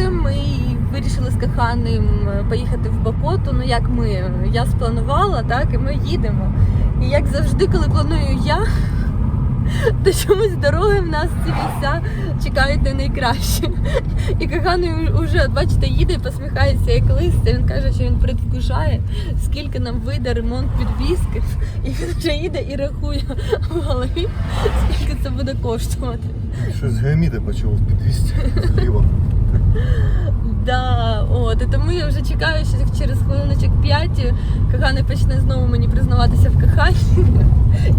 Ми вирішили з коханим поїхати в Бакоту. Ну як ми? Я спланувала, так, і ми їдемо. І як завжди, коли планую я, то чомусь дороги в нас ці місця чекають не найкраще. І коханий уже, бачите, їде і посміхається як лист. Він каже, що він предвкушає, скільки нам вийде ремонт підвіски. І він вже їде і рахує в голові, скільки це буде коштувати. Щось геміди почало в підвісті зліва. Да, от, і тому я вже чекаю, що через хвилиночок 5 коханий почне знову мені признаватися в коханні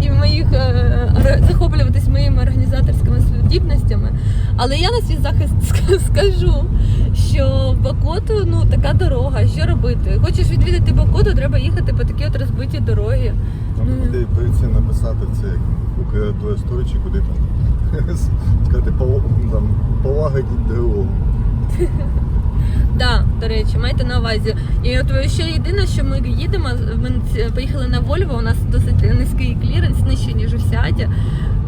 і в моїх е, захоплюватись моїми організаторськими здібностями. Але я на свій захист скажу, що в Бакоту ну така дорога, що робити? Хочеш відвідати Бакоту, треба їхати по такій от розбитій дорогі. Там Ну. куди цим написати це як у твоє куди там сказати пов- там, ДО. Да, до речі, майте на увазі. І от ще єдине, що ми їдемо, ми поїхали на Вольво, у нас досить низький кліренс, нижчий, ніж у Сіаді.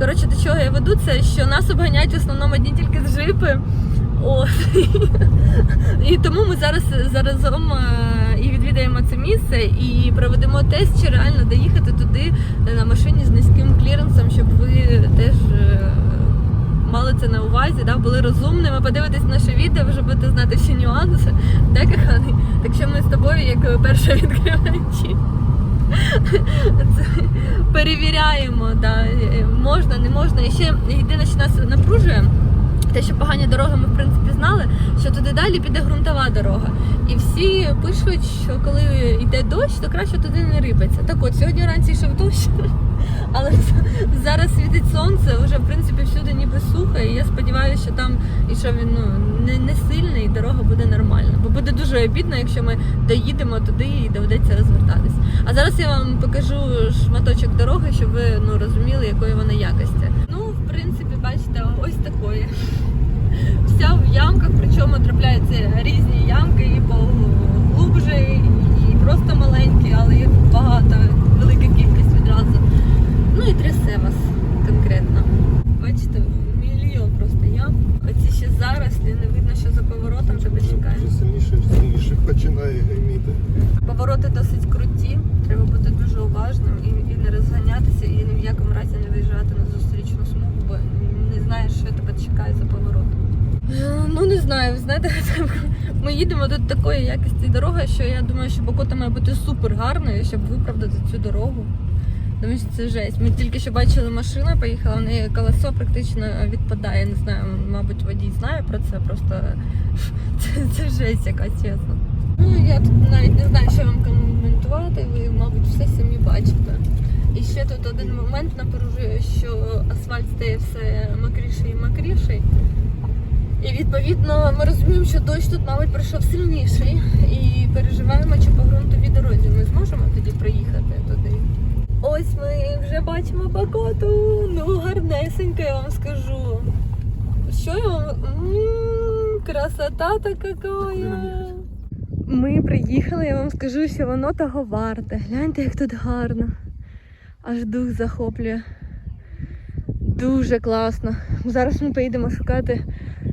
Коротше, до чого я веду, це що нас обганяють в основному одні тільки з джипи. От. І тому ми зараз заразом е, і відвідаємо це місце і проведемо тест, чи реально доїхати туди е, на машині з низьким кліренсом, щоб ви теж е, мали це на увазі, да, були розумними, подивитесь наше відео, вже будете знати всі нюанси, де коханий. Так що ми з тобою, як перші відкривачі, перевіряємо, да, можна, не можна. І ще єдине, що нас напружує. Те, що погані дороги ми в принципі знали, що туди далі піде ґрунтова дорога. І всі пишуть, що коли йде дощ, то краще туди не рипаться. Так от, сьогодні вранці йшов дощ, але зараз світить сонце, вже в принципі всюди сухо, і я сподіваюся, що там і що він ну не, не сильний, і дорога буде нормальна. Бо буде дуже обідно, якщо ми доїдемо туди і доведеться розвертатись. А зараз я вам покажу шматочок дороги, щоб ви ну розуміли, якої вона якості. Ну, в принципі, бачите, ось такої. Вся в ямках, причому трапляються різні ямки, і поглубже, і просто маленькі, але їх багато, велика кількість відразу. Ну і трясе вас конкретно. Бачите. Оці ще зарослі, не видно, що за поворотом тебе чекає. Вже сильніше, сильніше починає геміти. Повороти досить круті, треба бути дуже уважним і, і не розганятися, і ні в якому разі не виїжджати на зустрічну смугу, бо не знаєш, що тебе чекає за поворотом. Ну не знаю, ви знаєте, ми їдемо до такої якості дороги, що я думаю, що Бакота має бути супер гарною, щоб виправдати цю дорогу. Тому що це жесть. Ми тільки що бачили машина, поїхала, в неї колесо практично відпадає. Не знаю, мабуть, водій знає про це, просто це, це жесть якась чесно. Ну, я тут навіть не знаю, що вам коментувати, ви, мабуть, все самі бачите. І ще тут один момент напружує, що асфальт стає все мокріший і мокріший. І відповідно ми розуміємо, що дощ тут, мабуть, пройшов сильніший. І переживаємо, чи по ґрунтовій дорозі ми зможемо тоді проїхати туди. Ось ми вже бачимо Бакоту. Ну, гарнесенько, я вам скажу. Що я вам. Красота така. Ми приїхали, я вам скажу, що воно того варте. Гляньте, як тут гарно. Аж дух захоплює. Дуже класно. Зараз ми поїдемо шукати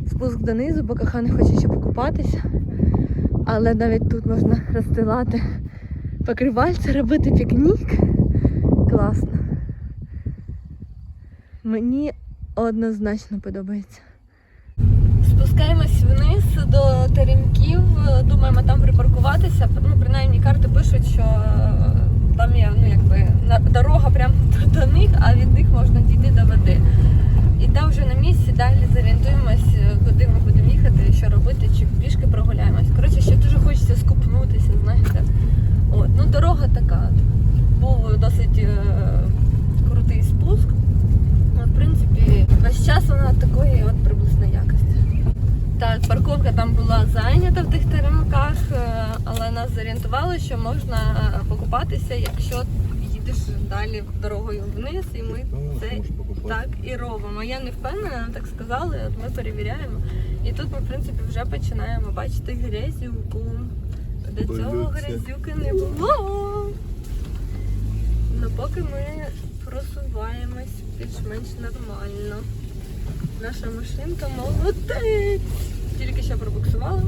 спуск донизу, бо коханий хоче ще покупатися. Але навіть тут можна розстилати покривальце, робити пікнік. Класно. Мені однозначно подобається. Спускаємось вниз до теремків, думаємо там припаркуватися. Ну, принаймні карти пишуть, що е, там є ну, якби, дорога прямо до, них, а від них можна дійти до води. І там вже на місці далі зорієнтуємось, е, куди ми будемо їхати, що робити, чи пішки прогуляємось. Коротше, ще дуже хочеться скупнутися, знаєте. От, ну дорога така. Був досить е, крутий спуск. Ну, В принципі, весь час вона такої от приблизно якості. Так, парковка там була зайнята в тих теремках, е, але нас зорієнтували, що можна е, покупатися, якщо їдеш далі дорогою вниз, і ми це так і робимо. Я не впевнена, нам так сказали, от ми перевіряємо. І тут ми, в принципі, вже починаємо бачити грязюку. До цього грязюки не було. Ну поки ми просуваємось більш-менш нормально. Наша машинка молодець. тільки що пробуксували.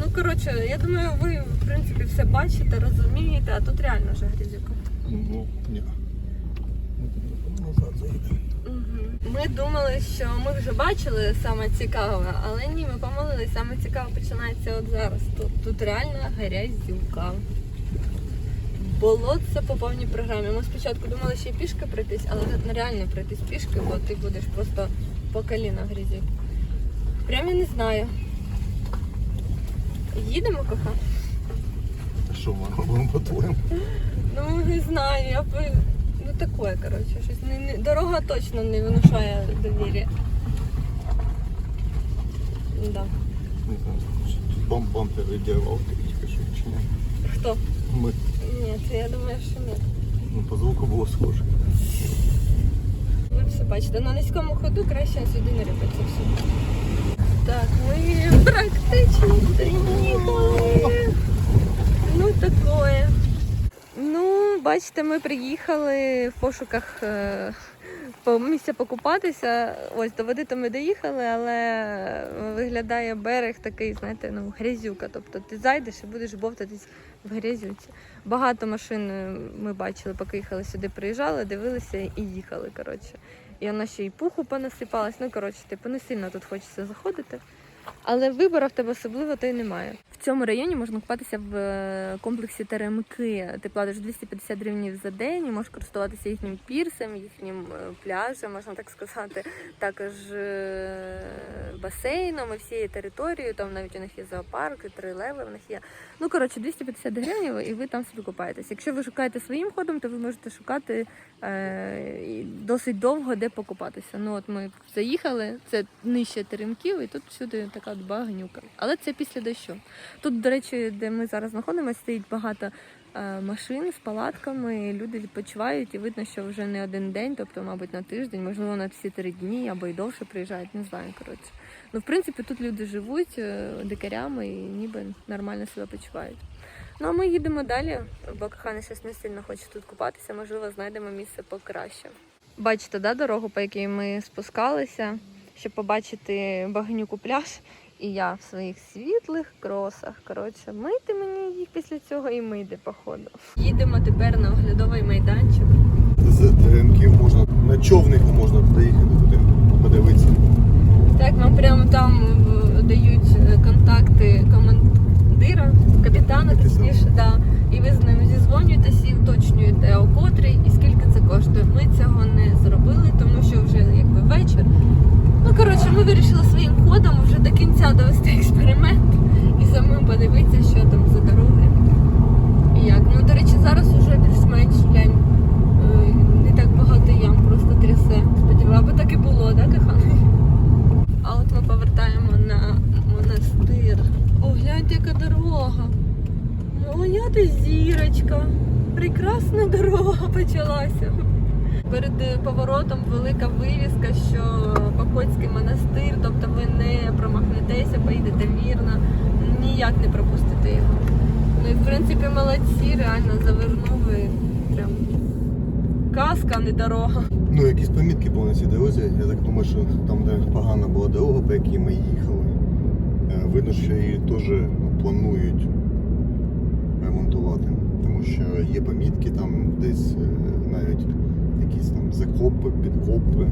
Ну, коротше, я думаю, ви в принципі все бачите, розумієте, а тут реально вже грізюка. Ну, ні. Ми думали, що ми вже бачили саме цікаве, але ні, ми помилились, саме цікаве починається от зараз. Тут, тут реально грязюка. Болотце по повній програмі. Ми спочатку думали, що і пішки пройтись, але тут нереально пройтись пішки, бо ти будеш просто по коліна в грязі. Прям я не знаю. Їдемо, коха? Що ми робимо по-твоєму? Ну, не знаю, я би. Ну такое, коротше, щось не, не... дорога точно не внушає довір'я. Да. Не знаю, тут бам бампер відірвав трішки, що чи ні. Хто? Ми, Ні, це я думаю, що ні. ну, по звуку було схоже. Ви все бачите, на низькому ходу краще сюди не рипатися всюди. Так, ми практично приїхали. Ну такое. Ну, бачите, ми приїхали в пошуках е, по місця покупатися. Ось до води то ми доїхали, але виглядає берег такий, знаєте, ну грязюка. Тобто ти зайдеш і будеш бовтатись в грязюці. Багато машин е, ми бачили, поки їхали сюди, приїжджали, дивилися і їхали. Коротше. І вона ще й пуху понасипалась. Ну, коротше, типу, не сильно тут хочеться заходити. Але вибору в тебе особливо то й немає. В цьому районі можна купатися в е, комплексі Теремки. Ти платиш 250 гривень за день і можеш користуватися їхнім пірсом, їхнім е, пляжем, можна так сказати, також е, басейном і всією територією. Там навіть у них є зоопарк, і три леви в них є. Ну коротше, 250 гривень і ви там собі купаєтесь. Якщо ви шукаєте своїм ходом, то ви можете шукати е, досить довго, де покупатися. Ну от ми заїхали, це нижче теремків, і тут всюди така багнюка. Але це після дощу. Тут, до речі, де ми зараз знаходимося, стоїть багато е, машин з палатками. Люди відпочивають, і видно, що вже не один день, тобто, мабуть, на тиждень, можливо, на всі три дні або й довше приїжджають, не знаю. Коротше. Ну, в принципі, тут люди живуть е, дикарями і ніби нормально себе почувають. Ну а ми їдемо далі, бо коханий щось не сильно хоче тут купатися, можливо, знайдемо місце покраще. Бачите, да, дорогу, по якій ми спускалися, щоб побачити багнюку пляж. І я в своїх світлих кросах. Коротше, мити мені їх після цього і мити, походу. Їдемо тепер на оглядовий майданчик. З теремків можна, на човнику можна доїхати туди, подивитися. Так, нам прямо там е, дають е, контакти командира, капітана, точніше, да. І ви з ним зізвонюєтесь і уточнюєте, о котрій і скільки це коштує. Ми цього не зробили, тому що вже якби вечір. Ну коротше, ми вирішили своїм ходом вже до кінця довести експеримент і самим подивитися, що там за дороги. І як. Ну, до речі, зараз уже більш-менш глянь. е, Не так багато ям, просто трясе. Сподіваюся, аби так і було, да, коханий? А от ми повертаємо на монастир. О, гляньте, яка дорога. Моя ти зірочка. Прекрасна дорога почалася. Перед поворотом велика вивіска, що Покотський монастир, тобто ви не поїдете вірно, ніяк не пропустите його. Ну і в принципі молодці, реально завернули. Прям казка, а не дорога. Ну, якісь помітки були на цій дорозі. Я так думаю, що там, де погана була дорога, по якій ми їхали, е, видно, що її теж планують ремонтувати. Тому що є помітки, там десь е, навіть якісь там закопи, підкопи.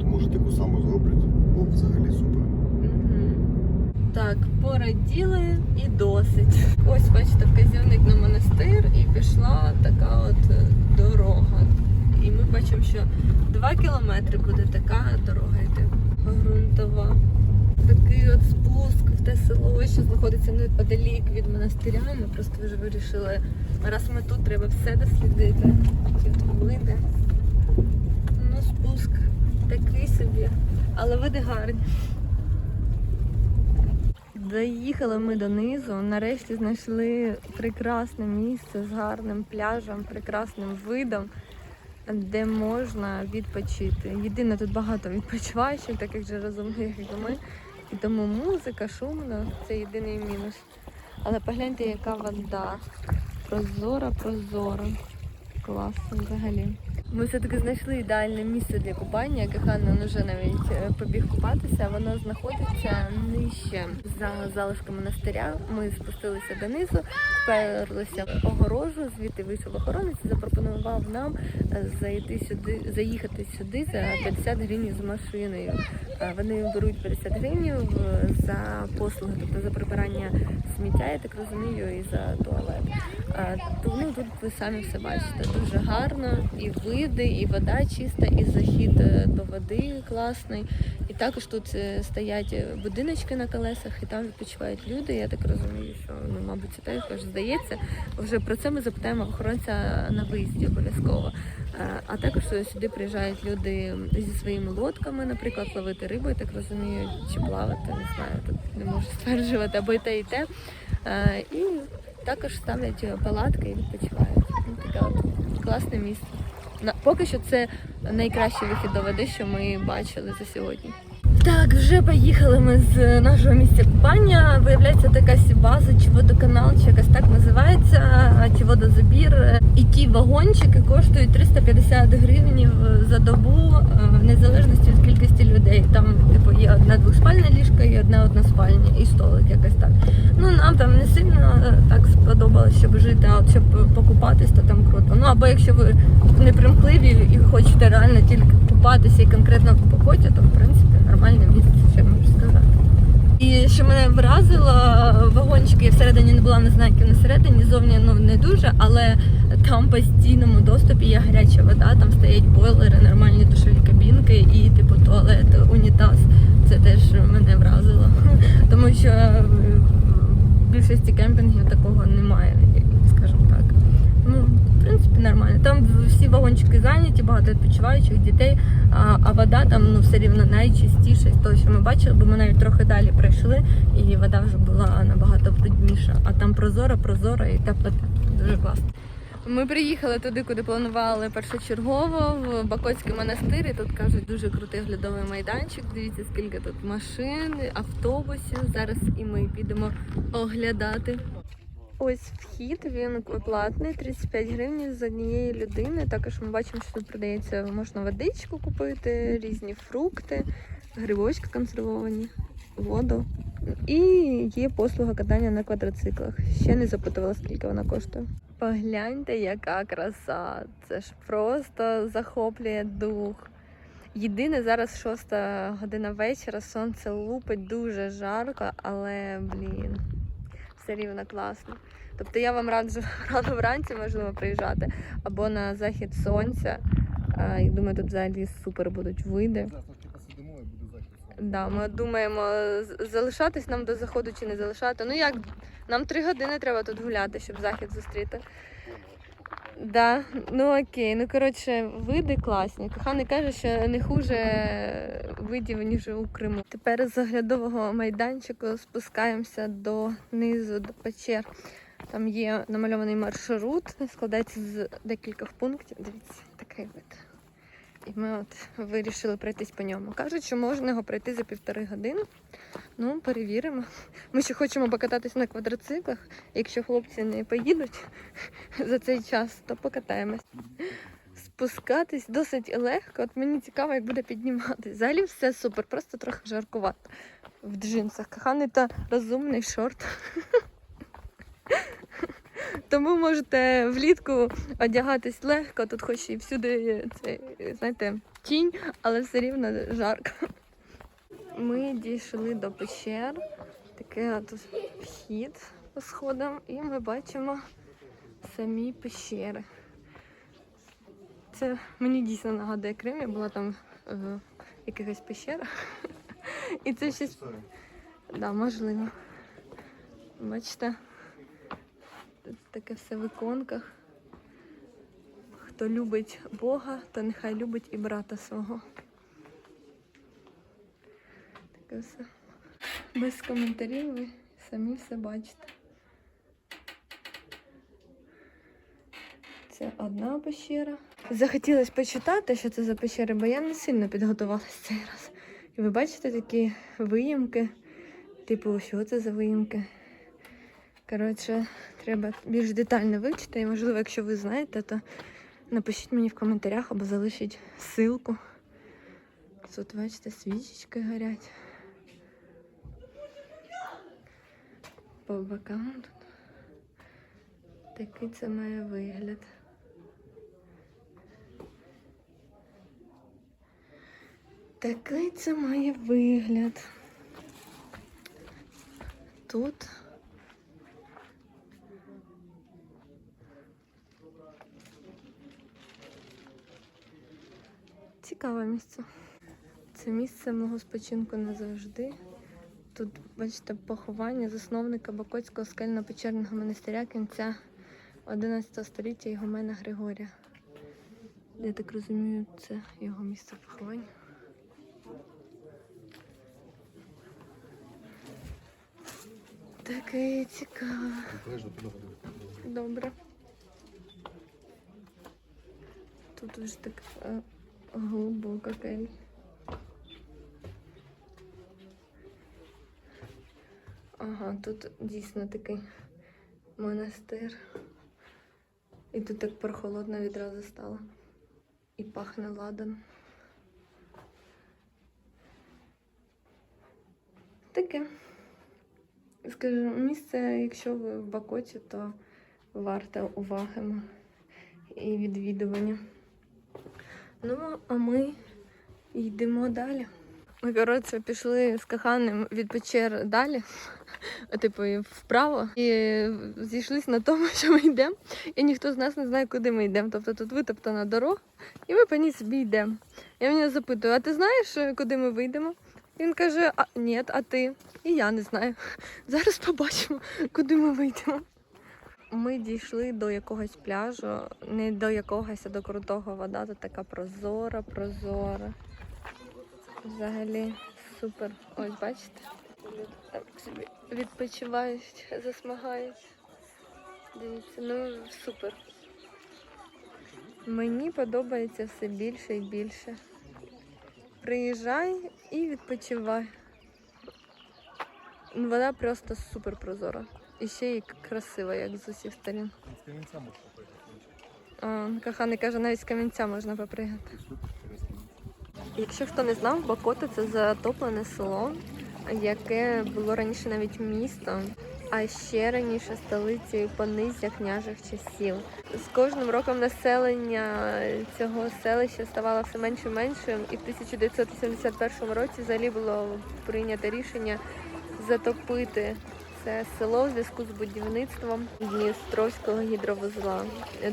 То може таку саму зроблять. Було взагалі супер. Так, пораділи і досить. Ось бачите, вказівник на монастир і пішла така от е, дорога. І ми бачимо, що 2 кілометри буде така дорога йти ґрунтова. Такий от спуск в те село, що знаходиться неподалік від монастиря. Ми просто вже вирішили, раз ми тут, треба все дослідити. Ті от. Ну, спуск такий собі, але види гарні. Доїхали ми донизу. Нарешті знайшли прекрасне місце з гарним пляжем, прекрасним видом, де можна відпочити. Єдине, тут багато відпочиваючих, таких же розумних, як ми. І тому музика, шумно це єдиний мінус. Але погляньте, яка вода. Прозора, прозора. Класно взагалі. Ми все-таки знайшли ідеальне місце для купання. Кахана вже навіть е, побіг купатися. Воно знаходиться нижче за залишком монастиря. Ми спустилися донизу, вперлися в огорожу, звідти вийшов охоронець і запропонував нам е, зайти сюди, заїхати сюди за 50 гривень з машиною. Е, Вони беруть 50 гривень за послуги, тобто за прибирання сміття, я так розумію, і за туалет. А, ну, тут ви самі все бачите. Дуже гарно, і види, і вода чиста, і захід е, до води класний. І також тут е, стоять е, будиночки на колесах, і там відпочивають люди. Я так розумію, що ну, мабуть, це також здається. Вже про це ми запитаємо охоронця на виїзді обов'язково. Е, А також сюди приїжджають люди зі своїми лодками, наприклад, ловити рибу, я так розумію, чи плавати, не знаю, тут не можу стверджувати, або і те, і те. Е, І також ставлять палатки і відпочивають. Ну, таке от класне місце. Поки що це найкращий вихід до води, що ми бачили за сьогодні. Так, вже поїхали ми з нашого місця купання. Виявляється, така база, чи водоканал, чи якось так називається, чи водозабір. І ті вагончики коштують 350 гривень за добу, е, в незалежності від кількості людей. Там типу є одна двоспальна ліжка і одна односпальня, і столик якось так. Ну нам там не сильно е, так сподобалось, щоб жити, а от щоб покупатись, то там круто. Ну або якщо ви не примхливі і хочете реально тільки купатися і конкретно в покоті, то в принципі нормальне місце, що я можу сказати. І що мене вразило, вагончики я всередині не була, не знаю, як вони всередині, зовні ну не дуже, але там по стійному доступі є гаряча вода, там стоять бойлери, нормальні душові кабінки і типу туалет, унітаз. Це теж мене вразило. Тому що в більшості кемпінгів такого немає, скажімо так. Ну, в принципі, нормально. Там вагончики зайняті, багато відпочиваючих дітей, а, вода там ну, все рівно найчистіша того, що ми бачили, бо ми навіть трохи далі пройшли, і вода вже була набагато брудніша. А там прозора, прозора і тепла. Дуже класно. Ми приїхали туди, куди планували першочергово, в Бакотський монастир. І тут кажуть, дуже крутий глядовий майданчик. Дивіться, скільки тут машин, автобусів. Зараз і ми підемо оглядати. Ось вхід, він платний, 35 гривень з однієї людини. Також ми бачимо, що тут продається, можна водичку купити, різні фрукти, грибочки консервовані, воду. І є послуга катання на квадроциклах. Ще не запитувала, скільки вона коштує. Погляньте, яка краса! Це ж просто захоплює дух. Єдине, зараз шоста година вечора, сонце лупить дуже жарко, але блін, все рівно класно. Тобто я вам раджу рано вранці можливо приїжджати або на захід сонця. Я думаю, тут взагалі супер будуть види. Да, ми думаємо, залишатись нам до заходу чи не залишати. Ну як, нам три години треба тут гуляти, щоб захід зустріти. Да, ну окей, ну коротше, види класні. Коханий каже, що не хуже видів, ніж у Криму. Тепер з оглядового майданчику спускаємося до низу, до печер. Там є намальований маршрут, складається з декількох пунктів. Дивіться, такий вид. І ми от вирішили пройтись по ньому. Кажуть, що можна його пройти за півтори години. Ну, перевіримо. Ми ще хочемо покататись на квадроциклах. Якщо хлопці не поїдуть за цей час, то покатаємось. Спускатись досить легко. От мені цікаво, як буде підніматись. Взагалі все супер, просто трохи жаркувато в джинсах. Коханий та розумний шорт. Тому можете влітку одягатись легко, тут хоч і всюди це, знаєте, тінь, але все рівно жарко. Ми дійшли до пещер. Такий от вхід по сходам, і ми бачимо самі пещери. Це мені дійсно нагадує Крим, я була там е, в якихось пещерах. І це щось, да, можливо. Бачите, таке все в іконках. Хто любить Бога, то нехай любить і брата свого. Таке все. Без коментарів ви самі все бачите. Це одна пещера. Захотілося почитати, що це за пещери, бо я не сильно підготувалася цей раз. І ви бачите такі виїмки, типу, що це за виїмки? Коротше, треба більш детально вивчити, і можливо, якщо ви знаєте, то Напишіть мені в коментарях або залишіть ссылку. Тут, бачите, свічечки горять. По бокам тут. Такий це має вигляд. Такий це має вигляд. Тут. Цікаве місце. Це місце мого спочинку назавжди. Тут, бачите, поховання засновника Бакотського скельно-печерного монастиря кінця 11 століття Ігумена Григорія. Я так розумію, це його місце поховання. Таке цікаве. Добре. Тут вже так глибока кель. Ага, тут дійсно такий монастир. І тут так прохолодно відразу стало. І пахне ладаном. Таке. Скажу, місце, якщо ви в Бакоті, то варте уваги і відвідування. Ну, а ми йдемо далі. Ми, коротше, пішли з коханим від печер далі, типу, вправо, і зійшлися на тому, що ми йдемо, і ніхто з нас не знає, куди ми йдемо. Тобто тут витоптана дорога, і ми по ній собі йдемо. Я в нього запитую, а ти знаєш, е, куди ми вийдемо? Він каже, а ні, а ти? І я не знаю. Зараз побачимо, куди ми вийдемо. Ми дійшли до якогось пляжу, не до якогось, а до крутого вода. Тут така прозора, прозора. Взагалі супер. Ось бачите? Так собі відпочивають, засмагають. Дивіться, ну супер. Мені подобається все більше і більше. Приїжджай і відпочивай. Вода просто супер прозора. І ще й красива, як з усіх сторін. З камінця можна попригати. А, Коханий каже, навіть з камінця можна попригати. Якщо хто не знав, Бакота це затоплене село, яке було раніше навіть містом, а ще раніше столицею понизя княжих часів. З кожним роком населення цього селища ставало все менше і меншим, і в 1981 році взагалі було прийнято рішення затопити це село в зв'язку з будівництвом Дністровського гідровузла.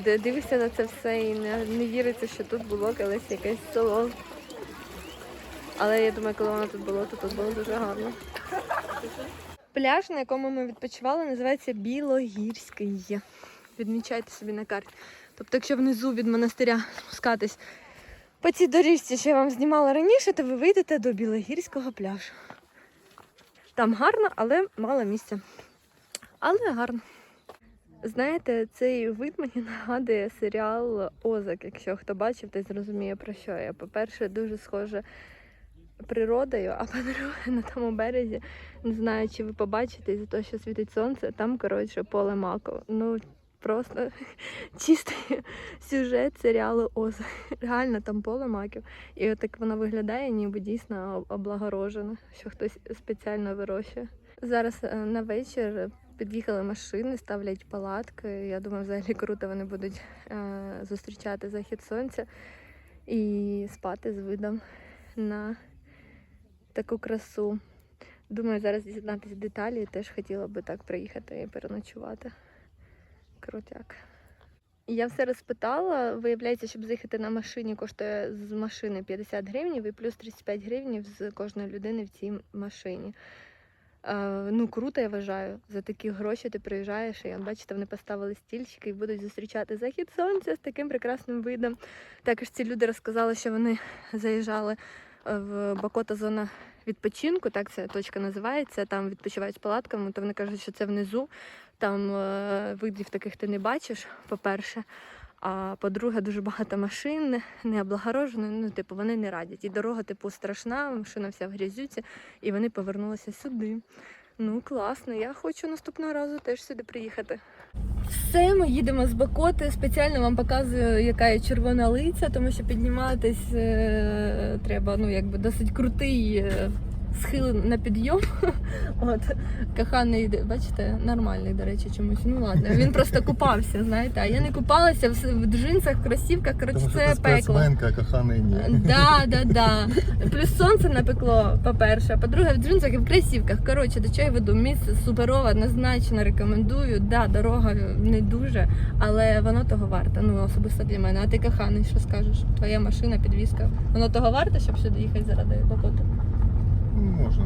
Дивишся на це все і не, не віриться, що тут було колись якесь село. Але я думаю, коли воно тут було, то тут було дуже гарно. Пляж, на якому ми відпочивали, називається Білогірський. Відмічайте собі на карті. Тобто, якщо внизу від монастиря спускатись по цій доріжці, що я вам знімала раніше, то ви вийдете до Білогірського пляжу. Там гарно, але мало місця. Але гарно. Знаєте, цей вид мені нагадує серіал Озак. Якщо хто бачив, той зрозуміє про що я. По-перше, дуже схоже природою, а по-друге, на тому березі, не знаю, чи ви побачите, за те, що світить сонце, там, коротше, поле маку. Ну, просто чистий сюжет серіалу Озак. Реально там поле маків. І от так воно виглядає, ніби дійсно облагорожено, що хтось спеціально вирощує. Зараз е, на вечір під'їхали машини, ставлять палатки. Я думаю, взагалі круто вони будуть е, зустрічати захід сонця і спати з видом на таку красу. Думаю, зараз дізнатися деталі. Теж хотіла би так приїхати і переночувати. Крутяк. Я все розпитала. Виявляється, щоб заїхати на машині, коштує з машини 50 гривень і плюс 35 гривень з кожної людини в цій машині. Е, ну, круто, я вважаю. За такі гроші ти приїжджаєш, і бачите, вони поставили стільчики і будуть зустрічати захід сонця з таким прекрасним видом. Також ці люди розказали, що вони заїжджали е, в Бакота зона відпочинку, так ця точка називається. Там відпочивають з палатками, то вони кажуть, що це внизу. Там е, видів таких ти не бачиш, по-перше. А по-друге, дуже багато машин, не облагорожено, ну, типу, вони не радять. І дорога, типу, страшна, машина вся в грязюці, і вони повернулися сюди. Ну, класно, я хочу наступного разу теж сюди приїхати. Все, ми їдемо з Бакоти. Спеціально вам показую, яка є червона лиця, тому що підніматись е, треба ну, якби досить крутий е, схил на підйом. От коханий, бачите, нормальний, до речі, чомусь. Ну ладно, він просто купався, знаєте. А я не купалася в, в джинсах, в кросівках. Коротше, Тому що це ти пекло. спортсменка, а коханий ні. Да, да, да. Плюс сонце напекло, по-перше. По-друге, в джинсах і в кросівках. Коротше, до чого я веду? Місце суперове, однозначно рекомендую. Да, дорога не дуже, але воно того варте. Ну, особисто для мене. А ти коханий, що скажеш? Твоя машина, підвізка. Воно того варте, щоб сюди їхати заради Бакоту? Ну, Можна.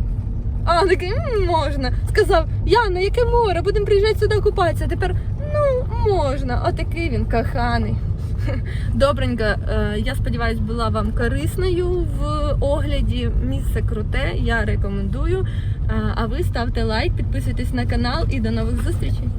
А, такий «М, можна. Сказав, Яна, яке море, будемо приїжджати сюди купатися. Тепер ну можна. Отакий він коханий. Добренько, е, я сподіваюся, була вам корисною в огляді. Місце круте, я рекомендую. Е, А ви ставте лайк, підписуйтесь на канал і до нових зустрічей.